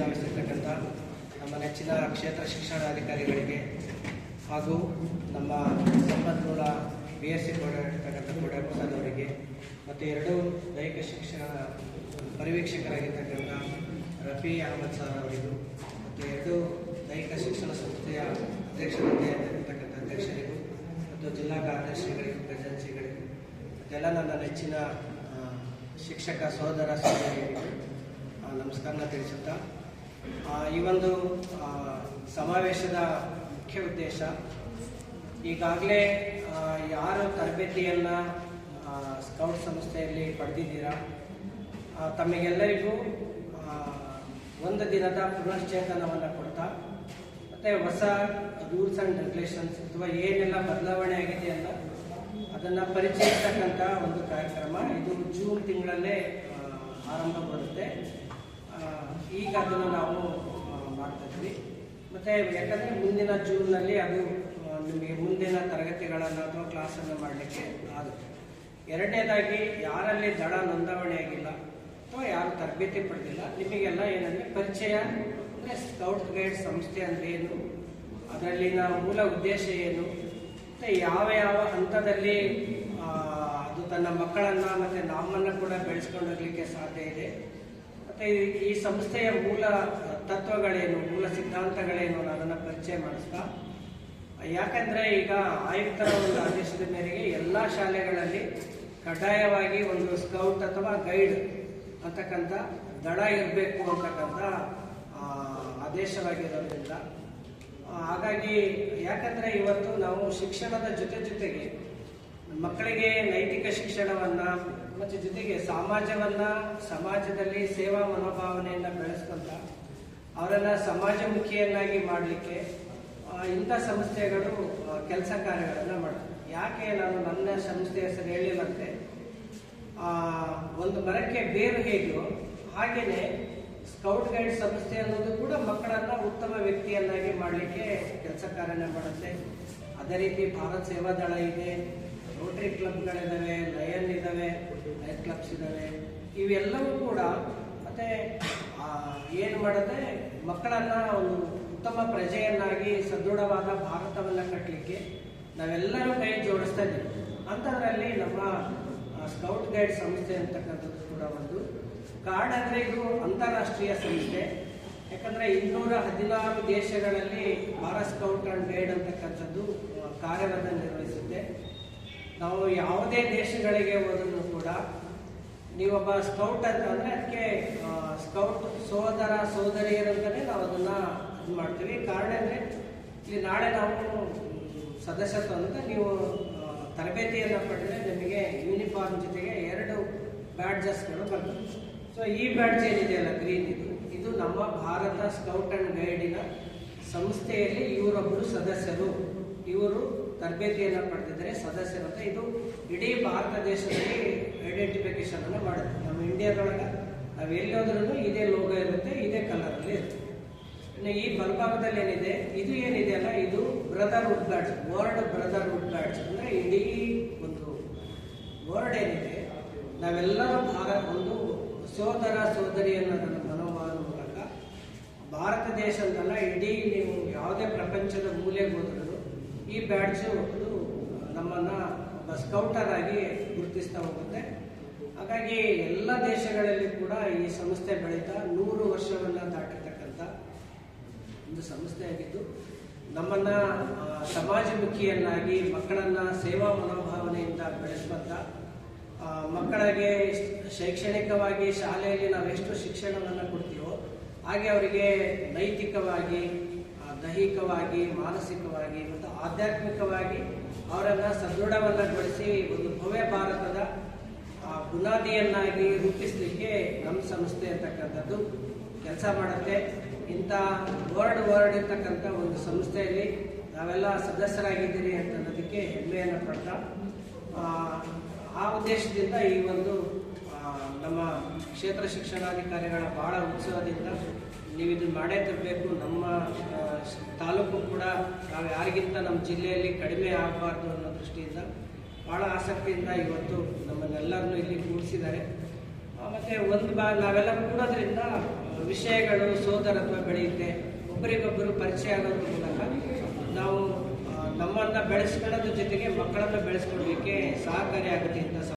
ವಹಿಸಿರ್ತಕ್ಕಂಥ ನಮ್ಮ ನೆಚ್ಚಿನ ಕ್ಷೇತ್ರ ಶಿಕ್ಷಣಾಧಿಕಾರಿಗಳಿಗೆ ಹಾಗೂ ನಮ್ಮ ಸಂಪನ್ಮೂಲ ಬಿ ಎಸ್ ಸಿ ಕೊಡಿರ್ತಕ್ಕಂಥ ಪ್ರಸಾದ್ ಅವರಿಗೆ ಮತ್ತು ಎರಡು ದೈಹಿಕ ಶಿಕ್ಷಣ ಪರಿವೀಕ್ಷಕರಾಗಿರ್ತಕ್ಕಂಥ ರಫಿ ಅಹಮದ್ ಸರ್ ಅವರಿಗೂ ಮತ್ತು ಎರಡು ದೈಹಿಕ ಶಿಕ್ಷಣ ಸಂಸ್ಥೆಯ ಅಧ್ಯಕ್ಷರಾಗಿರ್ತಕ್ಕಂಥ ಅಧ್ಯಕ್ಷರಿಗೂ ಮತ್ತು ಜಿಲ್ಲಾ ಕಾರ್ಯದರ್ಶಿಗಳಿಗೂ ಪ್ರೆಸಿಡೆನ್ಸಿಗಳಿಗೂ ಮತ್ತೆಲ್ಲ ನನ್ನ ನೆಚ್ಚಿನ ಶಿಕ್ಷಕ ಸಹೋದರ ಸಹೋದರಿಯರಿಗೂ ನಮಸ್ಕಾರನ ತಿಳಿಸುತ್ತಾ ಈ ಒಂದು ಸಮಾವೇಶದ ಮುಖ್ಯ ಉದ್ದೇಶ, ಈಗಾಗಲೇ ಯಾರು ತರಬೇತಿಯನ್ನು ಸ್ಕೌಟ್ ಸಂಸ್ಥೆಯಲ್ಲಿ ಪಡೆದಿದ್ದೀರಾ ತಮಗೆಲ್ಲರಿಗೂ ಒಂದು ದಿನದ ಪುನಶ್ಚೇತನವನ್ನು ಕೊಡ್ತಾ, ಮತ್ತು ಹೊಸ ರೂಲ್ಸ್ ಆ್ಯಂಡ್ ರೆಗ್ಯುಲೇಷನ್ಸ್ ಅಥವಾ ಏನೆಲ್ಲ ಬದಲಾವಣೆ ಆಗಿದೆ ಅಂತ ಅದನ್ನು ಪರಿಚಯಿಸ್ತಕ್ಕಂಥ ಒಂದು ಕಾರ್ಯಕ್ರಮ ಇದು ಜೂನ್ ತಿಂಗಳಲ್ಲೇ ಆರಂಭಗೊಳ್ಳುತ್ತೆ ಈಗ ಅದನ್ನು ನಾವು ಮಾಡ್ತಾ ಇದ್ವಿ ಮತ್ತು ಯಾಕಂದರೆ ಮುಂದಿನ ಜೂನ್ನಲ್ಲಿ ಅದು ನಿಮಗೆ ಮುಂದಿನ ತರಗತಿಗಳನ್ನು ಅಥವಾ ಕ್ಲಾಸನ್ನು ಮಾಡಲಿಕ್ಕೆ ಆಗುತ್ತೆ. ಎರಡನೇದಾಗಿ, ಯಾರಲ್ಲಿ ದಡ ನೋಂದಾವಣೆ ಆಗಿಲ್ಲ ಅಥವಾ ಯಾರು ತರಬೇತಿ ಪಡೆದಿಲ್ಲ, ನಿಮಗೆಲ್ಲ ಏನಂದರೆ ಪರಿಚಯ ಅಂದರೆ ಸ್ಕೌಟ್ ಗೈಡ್ ಸಂಸ್ಥೆ ಅಂದರೆ ಏನು? ಅದರಲ್ಲಿನ ಮೂಲ ಉದ್ದೇಶ ಏನು? ಮತ್ತು ಯಾವ ಯಾವ ಹಂತದಲ್ಲಿ ಅದು ತನ್ನ ಮಕ್ಕಳನ್ನು ಮತ್ತು ನಮ್ಮನ್ನು ಕೂಡ ಬೆಳೆಸ್ಕೊಂಡೋಗ್ಲಿಕ್ಕೆ ಸಾಧ್ಯ ಇದೆ? ಮತ್ತು ಈ ಸಂಸ್ಥೆಯ ಮೂಲ ತತ್ವಗಳೇನು, ಮೂಲ ಸಿದ್ಧಾಂತಗಳೇನು ಅದನ್ನು ಪರಿಚಯ ಮಾಡಿಸ್ತಾ. ಯಾಕಂದರೆ ಈಗ ಆಯುಕ್ತರ ಒಂದು ಆದೇಶದ ಮೇರೆಗೆ ಎಲ್ಲ ಶಾಲೆಗಳಲ್ಲಿ ಕಡ್ಡಾಯವಾಗಿ ಒಂದು ಸ್ಕೌಟ್ ಅಥವಾ ಗೈಡ್ ಅಂತಕ್ಕಂಥ ದಳ ಇರಬೇಕು ಅಂತಕ್ಕಂಥ ಆದೇಶವಾಗಿರೋದ್ರಿಂದ. ಹಾಗಾಗಿ ಯಾಕಂದರೆ ಇವತ್ತು ನಾವು ಶಿಕ್ಷಣದ ಜೊತೆ ಜೊತೆಗೆ ಮಕ್ಕಳಿಗೆ ನೈತಿಕ ಶಿಕ್ಷಣವನ್ನ ಮತ್ತು ಜೊತೆಗೆ ಸಮಾಜವನ್ನ, ಸಮಾಜದಲ್ಲಿ ಸೇವಾ ಮನೋಭಾವನೆಯನ್ನ ಬೆಳೆಸ್ಕೊಂತ ಅವರನ್ನ ಸಮಾಜಮುಖಿಯನ್ನಾಗಿ ಮಾಡಲಿಕ್ಕೆ ಇಂಥ ಸಂಸ್ಥೆಗಳು ಕೆಲಸ ಕಾರ್ಯಗಳನ್ನು ಮಾಡ್ತವೆ. ಯಾಕೆ ನಾನು ನನ್ನ ಸಂಸ್ಥೆ ಹೆಸರು ಹೇಳಿದಂತೆ ಒಂದು ಮರಕ್ಕೆ ಬೇರು ಹೇಗೋ ಹಾಗೆಯೇ ಸ್ಕೌಟ್ ಗೈಡ್ ಸಂಸ್ಥೆ ಅನ್ನೋದು ಕೂಡ ಮಕ್ಕಳನ್ನ ಉತ್ತಮ ವ್ಯಕ್ತಿಯನ್ನಾಗಿ ಮಾಡಲಿಕ್ಕೆ ಕೆಲಸ ಕಾರ್ಯನ ಮಾಡುತ್ತೆ. ಅದೇ ರೀತಿ ಭಾರತ್ ಸೇವಾ ದಳ ಇದೆ. ರೋಟರಿ ಕ್ಲಬ್ಗಳಿದ್ದಾವೆ ಲಯನ್ ಇದ್ದಾವೆ ಲಯನ್ ಕ್ಲಬ್ಸ್ ಇದ್ದಾವೆ ಇವೆಲ್ಲವೂ ಕೂಡ ಮತ್ತೆ ಏನು ಮಾಡುತ್ತೆ ಮಕ್ಕಳನ್ನ ಒಂದು ಉತ್ತಮ ಪ್ರಜೆಯನ್ನಾಗಿ ಸದೃಢವಾದ ಭಾರತವನ್ನ ಕಟ್ಟಲಿಕ್ಕೆ ನಾವೆಲ್ಲರೂ ಕೈ ಜೋಡಿಸ್ತಾ ಇದ್ದೀವಿ. ಅಂಥದ್ರಲ್ಲಿ ನಮ್ಮ ಸ್ಕೌಟ್ ಗೈಡ್ ಸಂಸ್ಥೆ ಅಂತಕ್ಕಂಥದ್ದು ಕೂಡ ಒಂದು. ಕಾರ್ಡ್ ಅಂದರೆ ಇದು ಅಂತಾರಾಷ್ಟ್ರೀಯ ಸಂಸ್ಥೆ. ಯಾಕಂದ್ರೆ ಇನ್ನೂರ ಹದಿನಾರು ದೇಶಗಳಲ್ಲಿ ಭಾರತ್ ಸ್ಕೌಟ್ ಅಂಡ್ ಗೈಡ್ ಅಂತಕ್ಕಂಥದ್ದು ಕಾರ್ಯವನ್ನು ನಿರ್ವಹಿಸುತ್ತೆ. ನಾವು ಯಾವುದೇ ದೇಶಗಳಿಗೆ ಹೋದ್ರು ಕೂಡ ನೀವೊಬ್ಬ ಸ್ಕೌಟ್ ಅಂತ ಅಂದ್ರೆ ಅದಕ್ಕೆ ಸ್ಕೌಟ್ ಸೋದರ ಸೋದರಿಯರಂತಲೇ ನಾವು ಅದನ್ನ ಇದು ಮಾಡ್ತೀವಿ. ಕಾರಣ ಅಂದರೆ ಇಲ್ಲಿ ನಾಳೆ ನಾವು ಸದಸ್ಯತ್ವ ಅಂತ ನೀವು ತರಬೇತಿಯನ್ನು ಪಡೆದರೆ ನಿಮಗೆ ಯೂನಿಫಾರ್ಮ್ ಜೊತೆಗೆ ಎರಡು ಬ್ಯಾಡ್ಜಸ್ಗಳು ಬರ್ತವೆ. ಸೊ ಈ ಬ್ಯಾಡ್ಜ್ ಏನಿದೆಯಲ್ಲ ಗ್ರೀನ್ ಇದು ಇದು ನಮ್ಮ ಭಾರತ ಸ್ಕೌಟ್ ಅಂಡ್ ಗೈಡಿನ ಸಂಸ್ಥೆಯಲ್ಲಿ ಇವರೊಬ್ಬರು ಸದಸ್ಯರು. ಇವರು ತರಬೇತಿಯನ್ನು ಪಡೆದಿದ್ದಾರೆ. ಅಂತ ಇದು ಇಡೀ ಭಾರತ ದೇಶದಲ್ಲಿ ಐಡೆಂಟಿಫಿಕೇಶನ್ ಅನ್ನು ಮಾಡುತ್ತೆ. ನಮ್ಮ ಇಂಡಿಯಾದೊಳಗೆ ನಾವು ಎಲ್ಲೋದ್ರೂ ಇದೇ ಲೋಗೋ ಇರುತ್ತೆ, ಇದೇ ಕಲರಲ್ಲಿ ಇರುತ್ತೆ. ಇನ್ನು ಈ ಬಲಭಾಗದಲ್ಲಿ ಏನಿದೆ? ಇದು ಏನಿದೆ ಅಲ್ಲ, ಇದು brotherhood badge world brotherhood badge ಅಂದ್ರೆ ಇಡೀ ಒಂದು ವರ್ಡ್ ಏನಿದೆ, ನಾವೆಲ್ಲರೂ ಭಾರತ ಒಂದು ಸೋದರ ಸೋದರಿ ಅನ್ನೋದನ್ನ ಮನೋಭಾವದ ಮೂಲಕ ಭಾರತ ದೇಶದಲ್ಲ ಇಡೀ ನೀವು ಯಾವುದೇ ಪ್ರಪಂಚದ ಮೂಲೆಗೆ ಹೋದ್ರೂ ಈ ಬ್ಯಾಡ್ಜು ಒಂದು ನಮ್ಮನ್ನು ಒಬ್ಬ ಸ್ಕೌಟರ್ ಆಗಿ ಗುರುತಿಸ್ತಾ ಹೋಗುತ್ತೆ. ಹಾಗಾಗಿ ಎಲ್ಲ ದೇಶಗಳಲ್ಲಿ ಕೂಡ ಈ ಸಂಸ್ಥೆ ಬೆಳೀತಾ ನೂರು ವರ್ಷವನ್ನು ದಾಟಿರ್ತಕ್ಕಂಥ ಒಂದು ಸಂಸ್ಥೆಯಾಗಿದ್ದು ನಮ್ಮನ್ನು ಸಮಾಜಮುಖಿಯನ್ನಾಗಿ, ಮಕ್ಕಳನ್ನು ಸೇವಾ ಮನೋಭಾವನೆಯಿಂದ ಬೆಳೆಸುವಂಥ ಮಕ್ಕಳಿಗೆ ಶೈಕ್ಷಣಿಕವಾಗಿ ಶಾಲೆಯಲ್ಲಿ ನಾವೆಷ್ಟು ಶಿಕ್ಷಣವನ್ನು ಕೊಡ್ತೀವೋ, ಹಾಗೆ ಅವರಿಗೆ ನೈತಿಕವಾಗಿ ದೈಹಿಕವಾಗಿ ಮಾನಸಿಕವಾಗಿ ಮತ್ತು ಆಧ್ಯಾತ್ಮಿಕವಾಗಿ ಅವರನ್ನ ಸದೃಢವನ್ನಗೊಳಿಸಿ ಒಂದು ಭವ್ಯ ಭಾರತದ ಬುನಾದಿಯನ್ನಾಗಿ ರೂಪಿಸಲಿಕ್ಕೆ ನಮ್ಮ ಸಂಸ್ಥೆ ಅಂತಕ್ಕಂಥದ್ದು ಕೆಲಸ ಮಾಡುತ್ತೆ. ಇಂಥ ವರ್ಡ್ ವರ್ಡ್ ಇರ್ತಕ್ಕಂಥ ಒಂದು ಸಂಸ್ಥೆಯಲ್ಲಿ ನಾವೆಲ್ಲ ಸದಸ್ಯರಾಗಿದ್ದೀರಿ ಅಂತ ಅನ್ನೋದಕ್ಕೆ ಹೆಮ್ಮೆಯನ್ನು ಪಡ್ತಾ ಆ, ಉದ್ದೇಶದಿಂದ ಈ ಒಂದು ನಮ್ಮ ಕ್ಷೇತ್ರ ಶಿಕ್ಷಣಾಧಿಕಾರಿಗಳ ಬಹಳ ಉತ್ಸವದಿಂದ ನೀವು ಇದನ್ನು ಮಾಡೇ ತರಬೇಕು. ನಮ್ಮ ತಾಲೂಕು ಕೂಡ ನಾವು ಯಾರಿಗಿಂತ ನಮ್ಮ ಜಿಲ್ಲೆಯಲ್ಲಿ ಕಡಿಮೆ ಆಗಬಾರ್ದು ಅನ್ನೋ ದೃಷ್ಟಿಯಿಂದ ಭಾಳ ಆಸಕ್ತಿಯಿಂದ ಇವತ್ತು ನಮ್ಮನ್ನೆಲ್ಲರನ್ನು ಇಲ್ಲಿ ಕೂಡಿಸಿದ್ದಾರೆ ಮತ್ತು ಒಂದು ಬಾ, ನಾವೆಲ್ಲ ಕೂಡೋದ್ರಿಂದ ವಿಷಯಗಳು, ಸೋದರತ್ವ ಬೆಳೆಯುತ್ತೆ. ಒಬ್ಬರಿಗೊಬ್ಬರು ಪರಿಚಯ ಆಗೋದ್ರ ಮೂಲಕ ನಾವು ನಮ್ಮನ್ನು ಬೆಳೆಸ್ಕೊಳ್ಳೋದ್ರ ಜೊತೆಗೆ ಮಕ್ಕಳನ್ನು ಬೆಳೆಸ್ಕೊಳ್ಬೇಕೆ ಸಹಕಾರಿ ಆಗುತ್ತೆ ಅಂತ